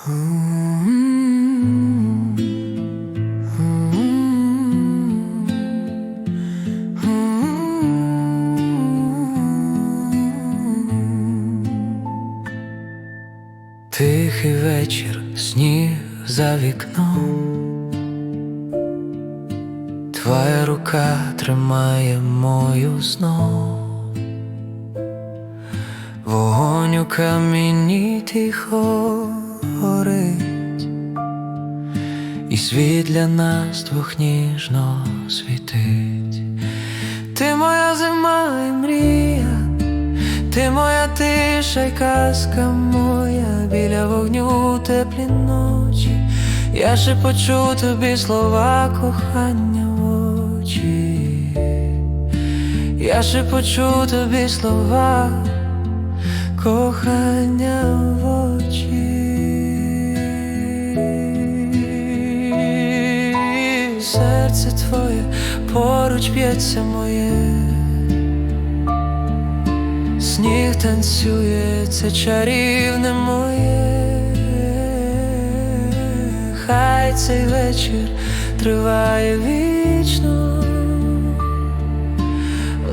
Тихий вечір, сніг за вікном. Твоя рука тримає мою знов. Вогонь у камінні тихо горить, і світ для нас двох ніжно світить. Ти моя зима і мрія, ти моя тиша й казка моя біля вогню теплі ночі. Я шепочу тобі слова кохання в очі. Я шепочу тобі слова кохання в очі. Серце твоє поруч б'ється моє. Сніг танцює, це чарівне моє, хай цей вечір триває вічно,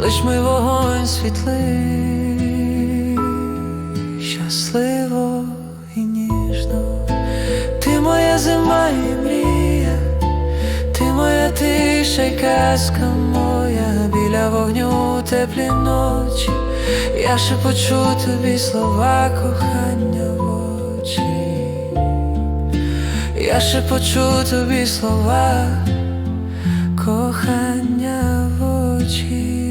лиш ми вогонь світлий, тиша казка моя біля вогню теплі ночі. Я ще почу тобі слова кохання в очі. Я ще почу тобі слова кохання в очі.